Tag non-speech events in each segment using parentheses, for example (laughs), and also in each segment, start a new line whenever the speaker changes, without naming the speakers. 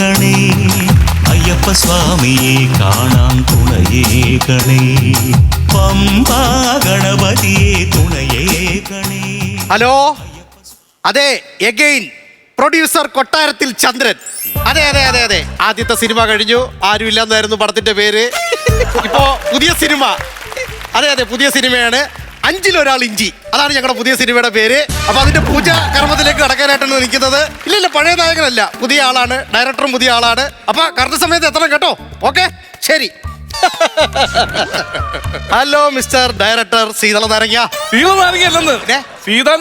കണേ. അയ്യപ്പ സ്വാമിയെ കാണാൻ തുണയേ കണേ. പമ്പാ ഗണപതിയെ തുണയേ കണേ.
ഹലോ? അതെ എഗെയിൻ പ്രൊഡ്യൂസർ കൊട്ടാരത്തിൽ ചന്ദ്രൻ. അതെ അതെ അതെ അതെ. ആദ്യത്തെ സിനിമ കഴിഞ്ഞു. ആരും ഇല്ലെന്നായിരുന്നു പടത്തിന്റെ പേര്. ഇപ്പോ പുതിയ സിനിമ. അതെ അതെ പുതിയ സിനിമയാണ്. അഞ്ചിലൊരാൾ ഇഞ്ചി. അതാണ് ഞങ്ങളുടെ പുതിയ സിനിമയുടെ പേര്. അപ്പൊ അതിന്റെ പൂജ കർമ്മത്തിലേക്ക് കടക്കാനായിട്ടാണ് നിൽക്കുന്നത്. ഇല്ല ഇല്ല പഴയ നായകനല്ല. പുതിയ ആളാണ്. ഡയറക്ടറും പുതിയ ആളാണ്. അപ്പൊ കറക്റ്റ് സമയത്ത് എത്തണം കേട്ടോ. ഓക്കെ? ശരി. ഹലോ മിസ്റ്റർ ഡയറക്ടർ സീതള നാരങ്ങ.
സീതനാരങ്ങല്ലെന്ന്
പിന്നെ?
സീതൻ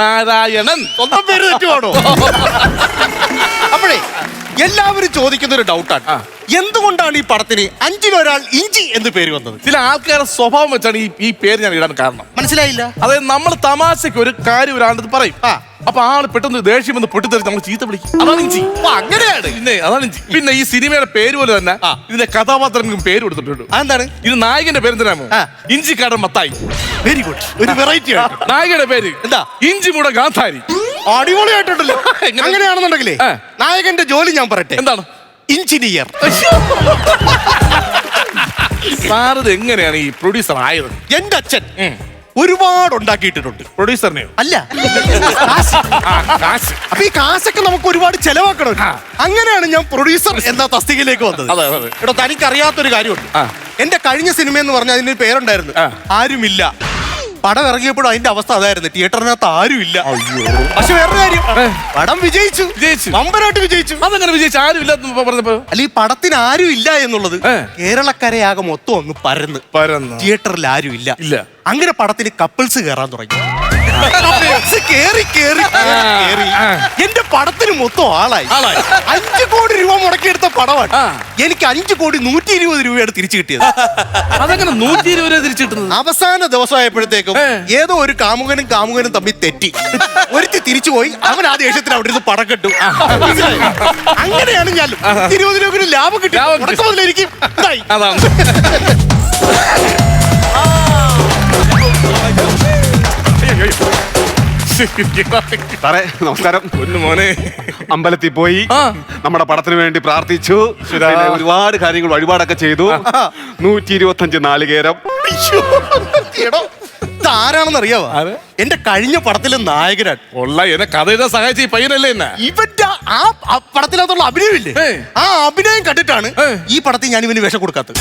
നാരായണൻ.
സ്വന്തം പേര് തെറ്റുവാണോ? അപ്പോഴേ എല്ലാവരും ചോദിക്കുന്ന ഒരു ഡൗട്ടാണ് എന്തുകൊണ്ടാണ് ഈ പടത്തിന് അഞ്ചിലൊരാൾ ഇഞ്ചി എന്ന് പേര് വന്നത്?
ചില ആൾക്കാരുടെ സ്വഭാവം വെച്ചാണ് ഈ ഈ പേര് ഞാൻ ഇടാൻ കാരണം.
മനസ്സിലായില്ല?
അതായത് നമ്മൾ തമാശയ്ക്ക് ഒരു കാര്യം ഒരാളുടെ പറയും.
ആ.
അപ്പൊ ആൾ പെട്ടെന്ന് ദേഷ്യം വന്ന് പൊട്ടിത്തെറിച്ച് നമ്മൾ ചീത്ത വിളിക്കും. അതാണ് ഇഞ്ചി.
അങ്ങനെയാണ്.
പിന്നെ അതാണ് ഇഞ്ചി. പിന്നെ ഈ സിനിമയുടെ പേര് പോലെ തന്നെ ഇതിന്റെ കഥാപാത്രങ്ങൾക്കും പേര് കൊടുത്തിട്ടുണ്ട്.
അതെന്താണ്?
ഇത് നായകന്റെ പേര് എന്തിനാമോ
ഇഞ്ചി
ഇഞ്ചിക്കാടൻ മത്തായി.
വെരി ഗുഡ് ഒരു വെറൈറ്റിയാണ്
നായകന്റെ പേര്.
എന്താ?
ഇഞ്ചി മുട ഗാന്ധാരി.
അടിപൊളിയായിട്ടുണ്ടല്ലോ? (laughs) അങ്ങനെയാണെന്നുണ്ടെങ്കിലേ. നായകന്റെ ജോലി ഞാൻ പറയട്ടെ.
എന്താണ്? എഞ്ചിനീയർ സാറിത് എങ്ങനെയാണ് ഈ പ്രൊഡ്യൂസർ ആയത്?
എന്റെ അച്ഛൻ ഒരുപാട് ഉണ്ടാക്കിയിട്ടുണ്ട്
പ്രൊഡ്യൂസറിനെയോ
അല്ല. കാശ്.
ആ കാശ്.
അപ്പൊ ഈ കാശൊക്കെ നമുക്ക് ഒരുപാട് ചെലവാക്കണം. അങ്ങനെയാണ് ഞാൻ പ്രൊഡ്യൂസർ എന്ന തസ്തികയിലേക്ക് വന്നത്.
അതെ, അതെ.
എടോ തനിക്ക് അറിയാത്തൊരു കാര്യമുണ്ട്.
ആ.
എന്റെ കഴിഞ്ഞ സിനിമ എന്ന് പറഞ്ഞാൽ അതിന്റെ ഒരു പേരുണ്ടായിരുന്നു.
ആ.
ആരുമില്ല. പടം ഇറങ്ങിയപ്പോഴും അതിന്റെ അവസ്ഥ അതായിരുന്നു. തിയേറ്ററിനകത്ത് ആരുമില്ല പക്ഷെ വേറൊരു കാര്യം. പടം വിജയിച്ചു.
വിജയിച്ചു.
വമ്പനായിട്ട് വിജയിച്ചു.
അതങ്ങനെ വിജയിച്ചു? ആരുമില്ല പറഞ്ഞപ്പോ?
അല്ല ഈ പടത്തിന് ആരും ഇല്ല എന്നുള്ളത്. കേരളക്കരയാകെ മൊത്തം അങ്ങ് പരന്ന്.
പരന്ന്.
തിയേറ്ററിൽ ആരുമില്ല ഇല്ല. അങ്ങനെ പടത്തിന് കപ്പിൾസ് കയറാൻ തുടങ്ങി. കേറി കേറി കേറി, എന്റെ പടത്തിന് മൊത്തം ആളായി.
ആളായി.
അഞ്ചു കോടി രൂപ മുടക്കിയെടുത്ത പടമാണ് എനിക്ക് അഞ്ചു കോടി നൂറ്റി ഇരുപത് രൂപയാണ് തിരിച്ചു കിട്ടിയത്.
അതങ്ങനെ നൂറ്റി ഇരുപത് രൂപ തിരിച്ചു കിട്ടുന്നത്?
അവസാന ദിവസമായപ്പോഴത്തേക്കും. ഏതോ ഒരു കാമുകനും കാമുകനും തമ്മിൽ തെറ്റി. ഒരുത്തി തിരിച്ചു പോയി അവൻ ആ ദേഷ്യത്തിന് അവിടെ നിന്ന് പടം കെട്ടു. അങ്ങനെയാണ് ഞാൻ ഇരുപത് രൂപ ലാഭം കിട്ടി. മുടക്കം മുതൽ എനിക്ക്
അതാണ്. (laughs)
സാറേ നമസ്കാരം.
ഒന്ന് മോനെ.
അമ്പലത്തിൽ പോയി നമ്മുടെ പടത്തിന് വേണ്ടി പ്രാർത്ഥിച്ചു. ഒരുപാട് കാര്യങ്ങൾ വഴിപാടൊക്കെ ചെയ്തു. നൂറ്റി ഇരുപത്തി അഞ്ച് നാളികേരം
ഇതാരാണെന്ന് അറിയാവോ
ആര്?
എന്റെ കഴിഞ്ഞ പടത്തിലെ നായകനാണ്
ഉള്ള എന്നെ കഥ എഴുതാൻ സഹായിച്ച ഈ പയ്യനല്ലേ എന്നെ
ഇവന്റെ ആ ആ പടത്തിനകത്തുള്ള അഭിനയമില്ലേ. ആ അഭിനയം കണ്ടിട്ടാണ്. ഈ പടത്തിൽ ഞാൻ ഇവന് വിഷം കൊടുക്കാത്തത്?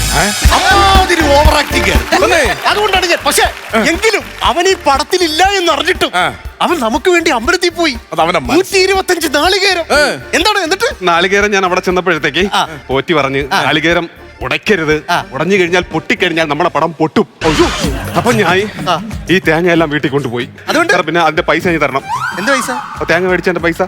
അമ്മാതിരി ഓവർ ആക്ടിങ്
അല്ലേ?
അതുകൊണ്ടാണ് ഞാൻ പക്ഷെ എങ്കിലും അവൻ ഈ പടത്തിലില്ല എന്ന് അറിഞ്ഞിട്ടും
ആ.
അവൻ നമുക്ക് വേണ്ടി അമ്പലത്തിൽ പോയി
അത് അവന്റെ മനസ്സ്.
നൂറ്റി ഇരുപത്തഞ്ച് നാളികേരം
ഏ.
എന്താണ് എന്നിട്ട്
നാളികേരം ഞാൻ അവിടെ ചെന്നപ്പോഴത്തേക്ക്
ആ.
പോറ്റി പറഞ്ഞ് നാളികേരം ഉടയ്ക്കരുത്. ഉടഞ്ഞു കഴിഞ്ഞാൽ പൊട്ടിക്കഴിഞ്ഞാൽ നമ്മുടെ പടം പൊട്ടും. അപ്പൊ ഞാൻ ഈ തേങ്ങ എല്ലാം വീട്ടിൽ കൊണ്ടുപോയി.
അതുകൊണ്ട്?
പിന്നെ അതിന്റെ പൈസ ഞാൻ തരണം.
എന്ത് പൈസ?
അപ്പൊ തേങ്ങ മേടിച്ചതിന്റെ പൈസ.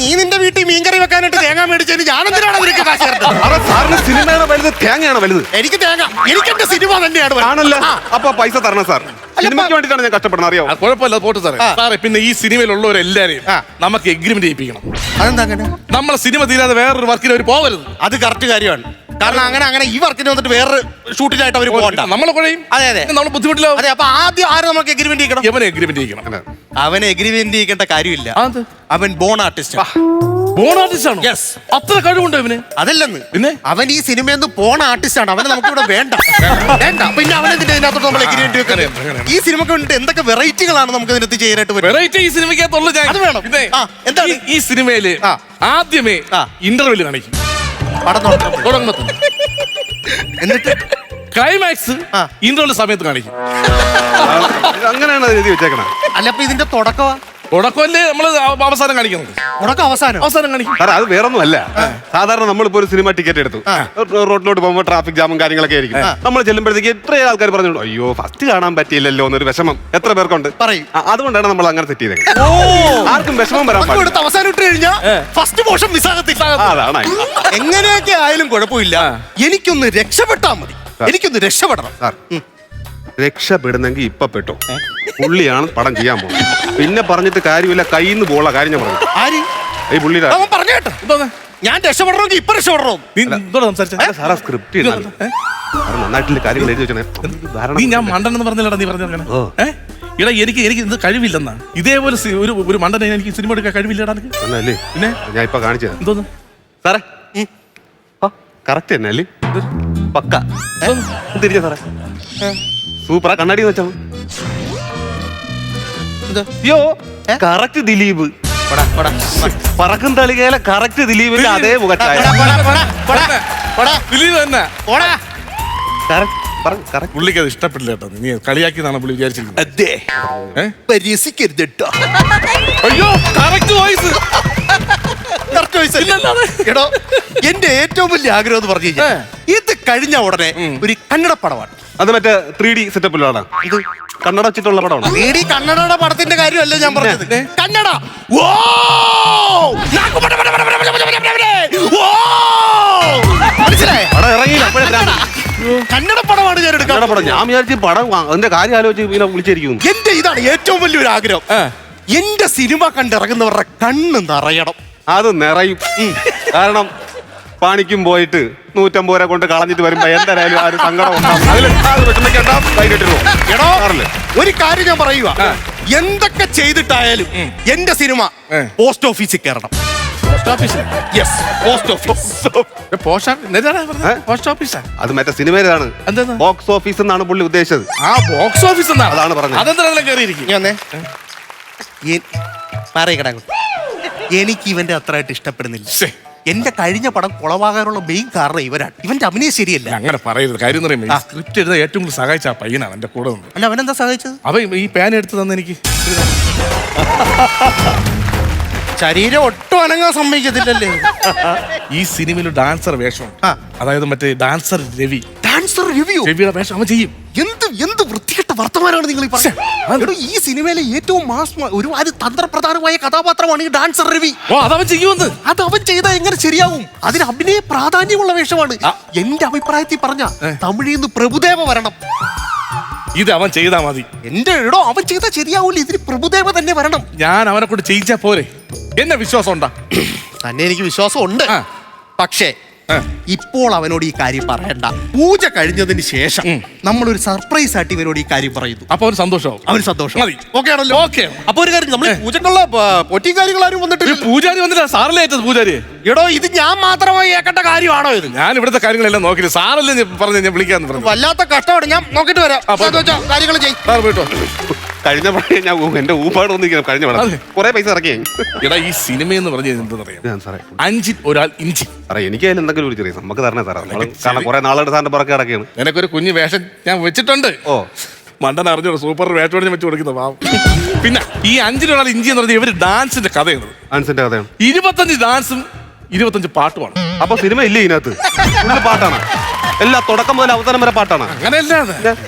നീ നിന്റെ വീട്ടിൽ മീൻകറി വെക്കാനായിട്ട് തേങ്ങ മേടിച്ചതിന് ഞാൻ എന്തിനാണ് നിനക്ക് കാശ് തരുന്നത്
അതെ സാറിന് സിനിമയാണ് വലുത് തേങ്ങയാണ് വലുത്.
എനിക്ക് തേങ്ങ. എനിക്ക് എന്റെ സിനിമ തന്നെയാണ്.
ആണല്ലോ? അപ്പൊ പൈസ തരണം സാർ. സിനിമയ്ക്ക് വേണ്ടിയിട്ടാണ് ഞാൻ കഷ്ടപ്പെടുന്നത് അറിയാവോ?
ആ, കുഴപ്പമില്ല അത് പോട്ടെ സാറേ.
ആ.
സാറേ പിന്നെ ഈ സിനിമയിലുള്ളവരെല്ലാരെയും. നമുക്ക് എഗ്രിമെന്റ് ചെയ്യിപ്പിക്കണം.
അതെന്താ അങ്ങനെ?
നമ്മളെ സിനിമ തീരാതെ വേറൊരു വർക്കിന് അവർ പോകരുത്.
അത് കറക്റ്റ് കാര്യമാണ്. കാരണം അങ്ങനെ അങ്ങനെ ഈ വർക്കിന് വന്നിട്ട് വേറെ ഷൂട്ടിലായിട്ട് അവർ പോകണ്ട.
നമ്മൾ കുഴയും
അതെ, അതെ.
നമ്മൾ ബുദ്ധിമുട്ടിലാവും
അതെ അപ്പൊ ആദ്യം ആരും നമുക്ക് എഗ്രിമെന്റ് ചെയ്യണം
യവനെ എഗ്രിമെന്റ്
ചെയ്യണം.
അവനെ എഗ്രിമെന്റ് ചെയ്യേണ്ട കാര്യമില്ല.
അത്
അവൻ ബോൺ ആർട്ടിസ്റ്റ്
ബോൺ ആർട്ടിസ്റ്റ് ആണ്?
യെസ്
അത്ര കഴിവുണ്ടോ ഇവന്?
അതല്ലെന്ന്.
പിന്നെ?
അവൻ ഈ സിനിമയിൽ നിന്ന് പോണ ആർട്ടിസ്റ്റ് ആണ്. അവനെ നമുക്ക് ഇവിടെ വേണ്ട. വേണ്ട. പിന്നെ അവനെ ഇതിനകത്തോട്ട് നമ്മൾ എഗ്രിമെന്റ്
അങ്ങനെ.
ഈ സിനിമക്ക് വേണ്ടിട്ട് എന്തൊക്കെ വെറൈറ്റികളാണ് നമുക്ക് ഇതിനകത്ത് ചെയ്യാനായിട്ട് പറ്റും
വെറൈറ്റി ഈ സിനിമയ്ക്കകത്തുള്ളൂ
അത് വേണം. എന്താണ്?
ഈ- ഈ
സിനിമയിൽ
ആദ്യമേ ഇന്റർവ്യൂ കാണിക്കും.
പടം തുടങ്ങുമ്പോൾ.
തുടങ്ങുമ്പോ
എന്നിട്ട്?
ക്ലൈമാക്സ്
ആ.
സമയത്ത് കാണിക്കും.
അങ്ങനെയാണ് അത് എഴുതി വെച്ചേക്കണേ.
അല്ല അപ്പൊ ഇതിന്റെ തുടക്കമാ
തുടക്കമല്ലേ നമ്മൾ അവ- അവസാനം കാണിക്കുന്നത്.
തുടക്കം അവസാനം?
അവസാനം കാണിക്കും.
സാറേ അത് വേറൊന്നും അല്ല സാധാരണ നമ്മളിപ്പോ ഒരു സിനിമ ടിക്കറ്റ് എടുത്തു. റോഡിലോട്ട് പോകുമ്പോൾ ട്രാഫിക് ജാമും കാര്യങ്ങളൊക്കെ ആയിരിക്കും. നമ്മൾ ചെല്ലുമ്പോഴത്തേക്ക് എത്ര ആൾക്കാർ പറഞ്ഞു അയ്യോ ഫസ്റ്റ് കാണാൻ പറ്റിയില്ലല്ലോ എന്നൊരു വിഷമം. എത്ര പേർക്കുണ്ട്?
പറയും.
അതുകൊണ്ടാണ് നമ്മൾ അങ്ങനെ സെറ്റ് ചെയ്തത്. ആർക്കും വിഷമം വരാൻ പാടില്ല.
അവസാനം ഇട്ട് കഴിഞ്ഞാൽ ഫസ്റ്റ്
ആ, അതാണ്.
എങ്ങനെയൊക്കെ ആയാലും കുഴപ്പമില്ല. എനിക്കൊന്ന് രക്ഷപ്പെട്ടാൽ മതി. എനിക്കൊന്ന് രക്ഷപ്പെടണം.
സാർ. രക്ഷപ്പെടുന്നെങ്കിൽ ഇപ്പൊ പെട്ടോ. പുള്ളിയാണ് പടം ചെയ്യാൻ പോകുന്നത്. പിന്നെ പറഞ്ഞിട്ട് കാര്യമില്ല കയ്യിൽ നിന്ന് പോള കാര്യം ഞാൻ പറഞ്ഞു.
ആര്?
ഈ പുള്ളിയുടെ
അവൻ? ഞാൻ രക്ഷപ്പെടണമെങ്കിൽ ഇപ്പൊ രക്ഷപ്പെടണോ.
നീ എന്തോടാ സംസാരിച്ചേ?
അല്ല, സാറാ സ്ക്രിപ്റ്റ്
ഏ?
നന്നായിട്ടുള്ള കാര്യങ്ങൾ എഴുതി വെച്ചേ
നീ ഞാൻ മണ്ടനെന്ന് പറഞ്ഞില്ലടാ നീ പറഞ്ഞങ്ങനെ
ഓ.
ഏ? ഇടാ എനിക്ക് എനിക്ക് ഇത് കഴിവില്ലെന്നാ. ഇതേപോലെ സി- ഒരു ഒരു മണ്ടനെ എനിക്ക് സിനിമ എടുക്കാൻ കഴിവില്ലടാ
അല്ലേ
പിന്നെ?
ഞാൻ ഇപ്പൊ കാണിച്ചത്
എന്തോന്ന്?
സാറേ. കറക്റ്റ് തന്നെ അല്ലേ പക്ക. തിരിച്ച സാറേ? സൂപ്പറാ. കണ്ണാടി വെച്ചാ. അയ്യോ കറക്റ്റ് ദിലീപ്. പറക്കും തളികയിലെ കറക്റ്റ് ദിലീപിന്റെ അതേ മുഖച്ചായ.
ദിലീപ് തന്നെ. പുള്ളിക്ക് അത് ഇഷ്ടപ്പെടില്ല കേട്ടോ. നീ കളിയാക്കിയതാണ് പുള്ളി വിചാരിച്ചിരിക്കുന്നത്?
അതെ.
ഏ?
പരിഹസിക്കരുത് കേട്ടോ.
അയ്യോ കറക്റ്റ് വോയിസ്
Correct choice അല്ലേ? എടോ എന്റെ ഏറ്റവും വലിയ ആഗ്രഹം എന്ന് പറഞ്ഞു കഴിഞ്ഞാൽ ഇത് കഴിഞ്ഞ ഉടനെ ഒരു കന്നഡ പടമാണ്.
അത് മറ്റേ ത്രീ ഡി സെറ്റപ്പിലാണ്. ഇത് കണ്ണട വെച്ചിട്ടുള്ള പടമാണ്.
വീടി കന്നഡയുടെ പടത്തിന്റെ കാര്യമല്ല ഞാൻ പറഞ്ഞത്? കന്നഡ ഓ നാക്ക് പട പട പട പട പട പട പട പട. ഓ! മനസ്സിലായോ?
പടം ഇറങ്ങിയില്ല അപ്പോഴേ ഭ്രാന്ത്.
കന്നഡ പടമാണ് ഞാൻ എടുക്കാൻ
കന്നഡ പടം. ഞാൻ വിചാരിച്ചു പടം അതിന്റെ കാര്യം ആലോചിച്ച് ഇങ്ങനെ വിളിച്ചിരിക്കുന്നു.
എന്റെ ഇതാണ് ഏറ്റവും വലിയൊരു ആഗ്രഹം.
ആ.
എന്റെ സിനിമ കണ്ടിറങ്ങുന്നവരുടെ കണ്ണ് നിറയണം.
അത് നിറയും. കാരണം പണിക്കും പോയിട്ട് നൂറ്റമ്പത് രൂപ കൊണ്ട് കളഞ്ഞിട്ട് വരുമ്പോ എന്തായാലും ആ ഒരു സങ്കടം ഉണ്ടാവും. അതിൽ ഒരു
എടോ കാര്യം ഞാൻ പറയുക എന്തൊക്കെ ചെയ്തിട്ടായാലും എന്റെ സിനിമ പോസ്റ്റ് ഓഫീസിൽ കയറണം.
Post
yes post office.
Post ഓഫീസാ?
അത് മറ്റേ സിനിമയിലാണ്? ബോക്സ് ഓഫീസ് എന്നാണ് പുള്ളി ഉദ്ദേശിച്ചത്.
ആ ബോക്സ് ഓഫീസ് എന്നാണ്.
അതാണ് പറഞ്ഞത്.
അതെന്താ കയറിയിരിക്കും
ഞാൻ പറയക്കടാ എനിക്ക് ഇവന്റെ അത്രയായിട്ട് ഇഷ്ടപ്പെടുന്നില്ല. എന്റെ കഴിഞ്ഞ പടം കുളവാകാനുള്ള മെയിൻ കാരണം ഇവരാണ്. ഇവന്റെ അഭിനയം ശരിയല്ല.
അങ്ങനെ പറയരുത്. കാര്യം എന്ന് പറയുമ്പോൾ സ്ക്രിപ്റ്റ് എഴുതാൻ ഏറ്റവും കൂടുതൽ സഹായിച്ച ആ പയ്യനാണ് എന്റെ കൂടെ നിന്ന്.
അല്ല അവനെന്താ സഹായിച്ചത്?
അവൻ ഈ പാൻ എടുത്ത് തന്നെ എനിക്ക് (laughs)
ശരീരം ഒട്ടും അനങ്ങാൻ സമ്മതിക്കത്തില്ലല്ലേ? (laughs)
ഈ സിനിമയിൽ ഡാൻസർ വേഷം.
ആ.
അതായത് മറ്റേ ഡാൻസർ രവി.
ഡാൻസർ റിവ്യൂ
രവിയുടെ വേഷം അവൻ ചെയ്യും.
എന്ത് എന്ത് വൃത്തികെട്ട വർത്തമാനമാണ് നിങ്ങൾ ഈ പറയുന്നത് ഈ സിനിമയിലെ ഏറ്റവും മാസ് ഒരുപാട് തന്ത്രപ്രധാനമായ കഥാപാത്രമാണ് ഈ ഡാൻസർ രവി.
ഓ അതവൻ ചെയ്യുമെന്ന്.
അത് അവൻ ചെയ്താൽ എങ്ങനെ ശരിയാവും? അതിന് അഭിനയ പ്രാധാന്യമുള്ള വേഷമാണ്. എന്റെ അഭിപ്രായത്തിൽ പറഞ്ഞ തമിഴിൽ നിന്ന് പ്രഭുദേവ വരണം.
ഇത് അവൻ ചെയ്താ മതി.
എന്റെ എടോ അവൻ ചെയ്താൽ ശരിയാവൂല ഇതിന് പ്രഭുദേവ തന്നെ വരണം.
ഞാൻ അവനെ കൊണ്ട് ചെയ്യിച്ചാ പോരെ. എന്നെ വിശ്വാസം ഉണ്ടാ
തന്നെ എനിക്ക് വിശ്വാസം ഉണ്ട് പക്ഷേ. ഇപ്പോൾ അവനോട് ഈ കാര്യം പറയണ്ട. പൂജ കഴിഞ്ഞതിന് ശേഷം
നമ്മൾ
ഒരു സർപ്രൈസ് ആയിട്ട് ഇവരോട് ഈ കാര്യം പറയുന്നു.
അപ്പൊ അവൻ സന്തോഷമാവും.
അവന് സന്തോഷം.
മതി.
ഓക്കെ ആണല്ലോ?
ഓക്കെ.
അപ്പൊ ഒരു കാര്യം നമ്മൾ പൂജക്കുള്ള പൊറ്റി കാര്യങ്ങൾ ആരും
ഈ പൂജാരി വന്നില്ല സാറല്ലേ ഏറ്റത് പൂജാരി?
എടോ ഇത് ഞാൻ മാത്രമായി കേൾക്കേണ്ട കാര്യമാണോ ഇത്?
ഞാൻ ഇവിടുത്തെ കാര്യങ്ങളെല്ലാം നോക്കിയിട്ട് സാറല്ലേ പറഞ്ഞു ഞാൻ വിളിക്കാന്ന് പറഞ്ഞു
വല്ലാത്ത കഷ്ടമാണ്. ഞാൻ നോക്കിട്ട് വരാം. കാര്യങ്ങൾ ചെയ്യും.
സാർ പോയിട്ടോ.
കഴിഞ്ഞ പടം ഞാൻ ഊ- എന്റെ ഊപ്പാട് ഒന്നിരിക്കണം കഴിഞ്ഞ പടം
അതെ.
കുറെ പൈസ ഇറക്കി.
എടാ ഈ സിനിമ എന്ന് പറഞ്ഞ എന്തെന്നറിയാം?
ഞാൻ സാറേ.
അഞ്ചിൽ ഒരാൾ ഇഞ്ചി.
സാറേ എനിക്ക് അതിൽ എന്തെങ്കിലും ഒരു ചെറിയ നമുക്ക് തരണേ സാറേ. നമ്മൾ കാരണം കുറെ നാളുടെ സാറിന്റെ പുറകെ കിടക്കുകയാണ്.
നിനക്കൊരു കുഞ്ഞു വേഷം ഞാൻ വെച്ചിട്ടുണ്ട്.
ഓ.
മണ്ടൻ അറിഞ്ഞോളൂ സൂപ്പർ വേഷം അടിഞ്ഞ് വെച്ച് കൊടുക്കുന്ന പാവം. പിന്നെ ഈ അഞ്ചിലൊരാൾ ഇഞ്ചി എന്ന് പറഞ്ഞാൽ ഇവർ ഡാൻസിന്റെ കഥയാണ്
ആൻസിന്റെ കഥയാണ്.
ഇരുപത്തഞ്ച് ഡാൻസും ഇരുപത്തഞ്ച് പാട്ടുമാണ്.
അപ്പൊ സിനിമ ഇല്ലേ ഇതിനകത്ത്? ഫുള്ള് പാട്ടാണ്. എല്ലാ തുടക്കം മുതൽ അവസാനം വരെ പാട്ടാണ്.
അങ്ങനെയല്ല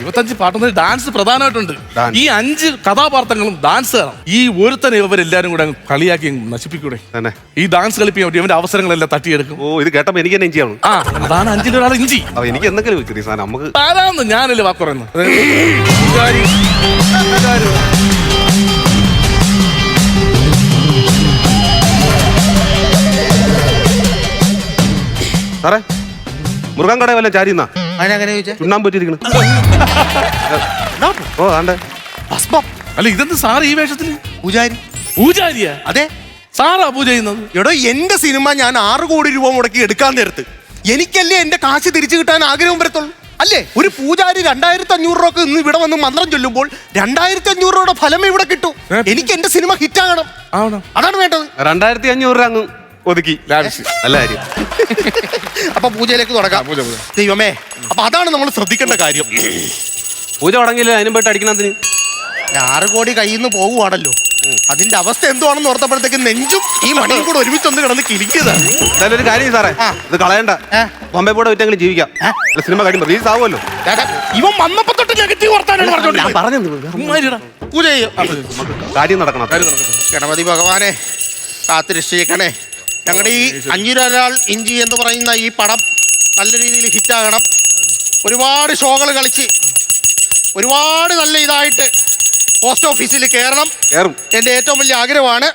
ഇരുപത്തഞ്ച് പാട്ടെന്ന് ഡാൻസ് പ്രധാനമായിട്ടുണ്ട്. ഈ അഞ്ച് കഥാപാത്രങ്ങളും ഡാൻസ് ഈ ഒരുത്തനെ ഇവരെല്ലാരും കൂടെ അങ്ങ് കളിയാക്കി അങ്ങ് നശിപ്പിക്കൂടെ?
തന്നെ.
ഈ ഡാൻസ് കളിപ്പിക്കാൻ പറ്റി ഇവന്റെ അവസരങ്ങളെല്ലാം തട്ടിയെടുക്കും.
ഓ ഇത് കേട്ടപ്പോ എനിക്ക് തന്നെ ഇഞ്ചിയാണ്.
ആ അതാണ് അഞ്ചിലൊരാൾ ഇഞ്ചി.
അത് എനിക്ക് എന്തെങ്കിലും സാധനം നമുക്ക്
ആരാന്ന് ഞാനല്ലേ വാക്ക് പറയുന്നത്.
സാറേ? മുറുകാൻ കട വല്ല ചാരിന്നാ
അതിനങ്ങനെ ചോദിച്ചേ?
ചുണ്ണാൻ പറ്റിയിരിക്കണം. (laughs) ഓ ആണ്ടെ.
ഭസ്മം.
അല്ല ഇതെന്ത് സാർ ഈ വേഷത്തിൽ
പൂജാരി.
പൂജാരിയാ?
അതെ.
സാറാ പൂജ ചെയ്യുന്നത്
എടോ എന്റെ സിനിമ ഞാൻ ആറ് കോടി രൂപ മുടക്കി എടുക്കാൻ നേരത്ത്. എനിക്കല്ലേ എന്റെ കാശ് തിരിച്ചു കിട്ടാൻ ആഗ്രഹം വരത്തുള്ളൂ? അല്ലേ? ഒരു പൂജാരി രണ്ടായിരത്തി അഞ്ഞൂറ് രൂപ ഇന്ന് ഇവിടെ വന്ന് മന്ത്രം ചൊല്ലുമ്പോൾ രണ്ടായിരത്തി അഞ്ഞൂറ് രൂപയുടെ ഫലം ഇവിടെ കിട്ടും. എനിക്ക് എന്റെ സിനിമ ഹിറ്റാകണം
ആവണം
അതാണ് വേണ്ടത്.
രണ്ടായിരത്തി അഞ്ഞൂറ് രൂപ അങ്ങ് ഒതുക്കി
ലാവിഷ്. (laughs)
അപ്പൊ പൂജയിലേക്ക് തുടങ്ങാം.
പൂജ, പൂജ.
ദൈവമേ അപ്പൊ അതാണ് നമ്മൾ ശ്രദ്ധിക്കേണ്ട കാര്യം.
പൂജ തുടങ്ങിയില്ല? അതിനും പോയിട്ട് അടിക്കണത്തിന്
ആറ് കോടി കയ്യിൽ നിന്ന് പോകുവാണല്ലോ. അതിന്റെ അവസ്ഥ എന്തുവാണെന്ന് ഓർത്തപ്പോഴത്തേക്ക് നെഞ്ചും ഈ മണിയും കൂടെ ഒരുമിച്ച് ഒന്ന് കിടന്ന് കിരിക്കുന്നതാണ്
എന്തായാലും ഒരു കാര്യം ചെയ്യ് സാറേ.
ആ.
ഇത് കളയണ്ട.
ഏ?
ബോംബെ പോടെ വിറ്റെങ്കിലും ജീവിക്കാം. അല്ല, സിനിമ കാര്യം റിലീസ് ആവുമല്ലോ.
ചേട്ടാ, ഇവൻ വന്നപ്പോ തൊട്ട് നെഗറ്റീവ് വർത്താനാണ് പറഞ്ഞോണ്ടിരിക്കുന്നത്.
പറഞ്ഞു
ഉമ്മാരിടാ.
പൂജ ചെയ്യും.
കാര്യം നടക്കണം.
ഗണപതി ഭഗവാനെ കാത്തിരക്ഷിക്കണേ. ഞങ്ങളുടെ ഈ അഞ്ഞുരാൾ ഇഞ്ചി എന്ന് പറയുന്ന ഈ പടം നല്ല രീതിയിൽ ഹിറ്റാകണം. ഒരുപാട് ഷോകൾ കളിച്ച് ഒരുപാട് നല്ല ഇതായിട്ട് പോസ്റ്റ് ഓഫീസിൽ കയറണം
കേറും.
എന്റെ ഏറ്റവും വലിയ ആഗ്രഹമാണ്.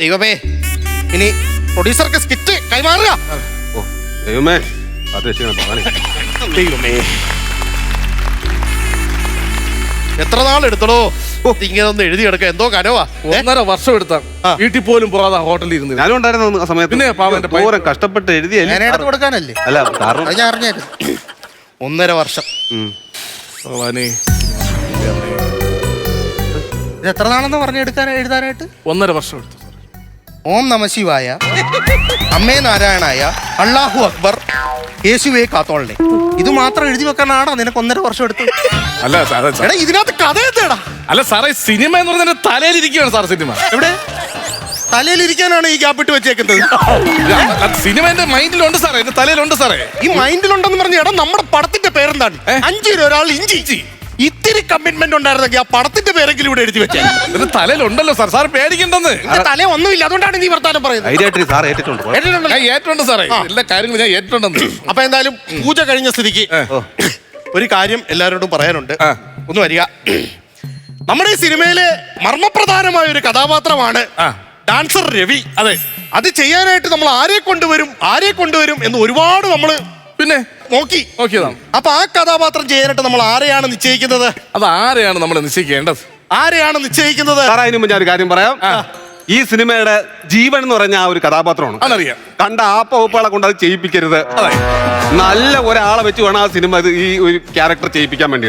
ദൈവമേ ഇനി പ്രൊഡ്യൂസർക്ക് സ്കിറ്റ് കൈമാറുക.
ഓ ദൈവമേ
ദൈവമേ. എത്ര നാൾ എടുത്തടോ? ഇങ്ങനെ ഒന്ന് എഴുതി കിടക്കുക എന്തോ കനവാ.
ഒന്നര വർഷം എടുത്ത വീട്ടിൽ പോലും പോകാതെ ഹോട്ടലിൽ ഇരുന്ന്
ഞാനും ഉണ്ടായിരുന്നു ആ സമയത്ത്.
പിന്നെ പാവം എന്റെ പയ്യൻ.
കഷ്ടപ്പെട്ട് എഴുതി
ഞാൻ എടുത്ത് കൊടുക്കാനല്ലേ?
അല്ല കാരണം
അത് ഞാൻ അറിഞ്ഞായിരുന്നു. ഒന്നര വർഷം.
ഉം.
ഭഗവാനേ,
ഇത് എത്ര നാളെന്ന് പറഞ്ഞു എടുക്കാൻ എഴുതാനായിട്ട്?
ഒന്നര വർഷം എടുത്തു.
ഓം നമശിവായ അമ്മേ നാരായണായ. അള്ളാഹു അക്ബർ. യേശുവേ കാത്തോളനെ ഇത് മാത്രം എഴുതി വെക്കാനാടാ. നിനക്ക് ഒന്നര വർഷം എടുത്തു.
അല്ല സാറേ സാർ-
എടാ ഇതിനകത്ത് കഥ എത്തേടാ
അല്ല സാറേ സിനിമ എന്ന് പറഞ്ഞാൽ തലയിലിരിക്കുകയാണ് സാർ സിനിമ.
എവിടെ? തലയിലിരിക്കാനാണ് ഈ ഗ്യാപ്പിട്ട് വെച്ചേക്കുന്നത്.
സിനിമ എന്റെ മൈൻഡിലുണ്ട് സാറേ. എന്റെ തലയിലുണ്ട് സാറേ.
ഈ മൈൻഡിലുണ്ടെന്ന് പറഞ്ഞ എടാ നമ്മുടെ പടത്തിന്റെ പേരെന്താണ്?
ഏ?
അഞ്ചു രൂപ ഒരാൾ ഇഞ്ചി. ഇത്തിരി കമ്മിറ്റ്മെന്റ് ഉണ്ടായിരുന്നെങ്കിൽ ആ പടത്തിന്റെ പേരെങ്കിലും ഇവിടെ എഴുതി
വെച്ചാൽ തലയിലുണ്ടല്ലോ സാർ. സാർ പേടിക്കണ്ടെന്ന്.
തല ഒന്നുമില്ല. അതുകൊണ്ടാണ് നീ വർത്താനം പറയുന്നത്.
ധൈര്യമായിട്ട് സാർ ഏറ്റിട്ടുണ്ട്.
കേട്ടിട്ടുണ്ടല്ലോ?
ഞാൻ ഏറ്റുണ്ട് സാറേ. എല്ലാ കാര്യങ്ങളും ഞാൻ ഏറ്റുണ്ടെന്ന്
അപ്പൊ എന്തായാലും പൂജ കഴിഞ്ഞ സ്ഥിതിക്ക് ഒരു കാര്യം എല്ലാവരോടും പറയാനുണ്ട്.
ആ.
ഒന്ന് വരിക. നമ്മുടെ ഈ സിനിമയിലെ മർമ്മപ്രധാനമായ ഒരു കഥാപാത്രമാണ്
ആ.
ഡാൻസർ രവി. അതെ. അത് ചെയ്യാനായിട്ട് നമ്മൾ ആരെ കൊണ്ടുവരും ആരെ കൊണ്ടുവരും എന്ന് ഒരുപാട് നമ്മൾ
പിന്നെ
നോക്കി.
നോക്കിയതാണ്
അപ്പൊ ആ കഥാപാത്രം ചെയ്യാനായിട്ട് നമ്മൾ ആരെയാണ് നിശ്ചയിക്കുന്നത്?
അത് ആരെയാണ് നമ്മൾ നിശ്ചയിക്കേണ്ടത്?
ആരെയാണ് നിശ്ചയിക്കുന്നത്?
അതിന് മുമ്പ് ഞാൻ ഒരു കാര്യം പറയാം. ഈ സിനിമയുടെ ജീവൻ എന്ന് പറഞ്ഞ ആ ഒരു കഥാപാത്രമാണ്.
അതറിയാം.
കണ്ട ആപ്പ ഉപ്പകളെ കൊണ്ട് അത് ചെയ്യിപ്പിക്കരുത്. നല്ല ഒരാളെ വെച്ച് വേണം ആ സിനിമ ഇത് ഈ ഒരു ക്യാരക്ടർ ചെയ്യിപ്പിക്കാൻ
വേണ്ടി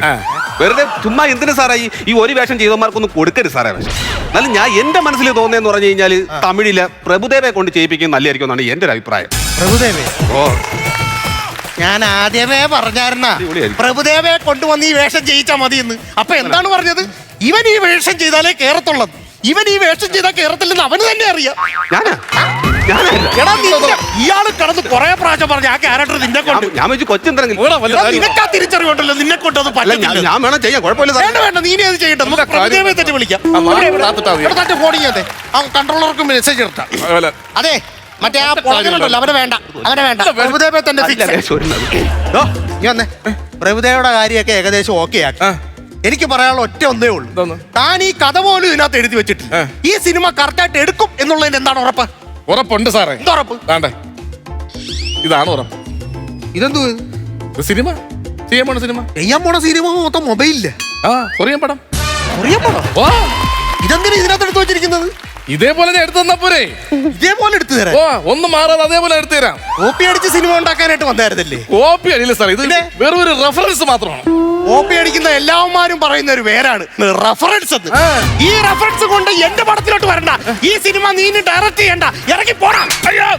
വെറുതെ ചുമ്മാ എന്തിനു സാറേ ഈ ഈ ഒരു വേഷം ചെയ്തവന്മാർക്കൊന്നും കൊടുക്കരുത് സാറേ എന്നാലും ഞാൻ എന്റെ മനസ്സിൽ തോന്നിയെന്ന് പറഞ്ഞു കഴിഞ്ഞാൽ തമിഴിൽ പ്രഭുദേവയെ കൊണ്ട് ചെയ്യിപ്പിക്കുന്നത് നല്ലതായിരിക്കും എന്നാണ് എന്റെ ഒരു അഭിപ്രായം.
പ്രഭുദേവേ?
ഓ.
ഞാൻ ആദ്യമേ പറഞ്ഞായിരുന്ന. പ്രഭുദേവയെ കൊണ്ടുവന്ന് ഈ വേഷം ചെയ്യിച്ചാ മതി എന്ന്. അപ്പൊ എന്താണ് പറഞ്ഞത്? ഇവൻ ഈ വേഷം ചെയ്താലേ കേറത്തുള്ളത് ഇവൻ ഈ വേഷം ചെയ്താൽ കേറത്തില്ലെന്ന് അവന് തന്നെ അറിയാം. എടാ നിന്റെ ഇയാൾ കടന്ന് കൊറേ പ്രാവശ്യം പറഞ്ഞു ആ ക്യാരക്ടർ നിന്നെ കൊണ്ട്.
ഞാൻ വെച്ച് കൊച്ചെന്തെങ്കിലും
ഇവിടെ വല്ല
എടാ,
കാര്യം-
നിനക്ക് ആ തിരിച്ചറിവുണ്ടല്ലോ. നിന്നെ കൊണ്ട് അത്
അല്ല ഞാൻ
പറ്റില്ല
ഞാൻ വേണം ചെയ്യാം കുഴപ്പമില്ല സാർ
വേണ്ട വേണ്ട. നീ ഇനി അത് ചെയ്യട്ടെ. നമുക്ക്
എന്താ കാര്യം?
പ്രഭുദേവയെ തന്നെ വിളിക്കാം.
ആ, വാ,
ഇവിടെ, ഇവിടെ.
താത്തിട്ടാ മതി.
ഫോണിങ് അതെ ആ കൺട്രോളർക്ക് മെസ്സേജ് ഇട്ടാ അതെ. മറ്റേ ആ പുറകിലുണ്ടല്ലോ അവരെ വേണ്ട അവരെ വേണ്ട. പ്രഭുദേവയെ തന്നെ ദോ, നീ വന്നേ. പ്രഭുദേവയുടെ കാര്യമൊക്കെ ഏകദേശം ഓക്കെ ആക്കി. എനിക്ക് പറയാനുള്ള ഒറ്റ ഒന്നേ ഉള്ളൂ? താൻ ഈ കഥ പോലും ഇതിനകത്ത് എഴുതി വെച്ചിട്ടില്ല.
ആ.
ഈ സിനിമ കറക്റ്റ് ആയിട്ട് എടുക്കും എന്നുള്ളതിന് എന്താണ് ഉറപ്പ്?
ഉറപ്പുണ്ട് സാറേ.
എന്താ ഉറപ്പ്?
വേണ്ടേ. ഇതാണ് ഉറപ്പ്.
ഇതെന്തു
ഇത്? സിനിമ. ചെയ്യാൻ പോണ സിനിമ.
ചെയ്യാൻ പോണ സിനിമ മൊത്തം മൊബൈലില്ല
ആ കൊറിയൻ പടം.
കൊറിയൻ പോണോ
ഓ
ഇതെന്തിനാ ഇതിനകത്ത് എടുത്തു വെച്ചിരിക്കുന്നത്?
ഇതേപോലെ ഞാൻ എടുത്തു തന്നാ പോരെ.
ഇതേപോലെ എടുത്തു തരാം
ഓ ഒന്ന് മാറാതെ അതേപോലെ എടുത്തു തരാം.
കോപ്പി അടിച്ച് സിനിമ ഉണ്ടാക്കാനായിട്ട് വന്നായിരുന്നില്ലേ
കോപ്പി അടിയില്ല സാർ ഇത്
പിന്നെ?
വെറും ഒരു റെഫറൻസ് മാത്രമാണ്.
കോപ്പി അടിക്കുന്ന എല്ലാവന്മാരും പറയുന്ന ഒരു പേരാണ് റെഫറൻസ് എന്ന്.
ആ.
ഈ റെഫറൻസ് കൊണ്ട് എന്റെ പടത്തിലോട്ട് വരണ്ട. ഈ സിനിമ നീ ഡയറക്റ്റ് ചെയ്യണ്ട. ഇറങ്ങി പോടാ. അയ്യോ.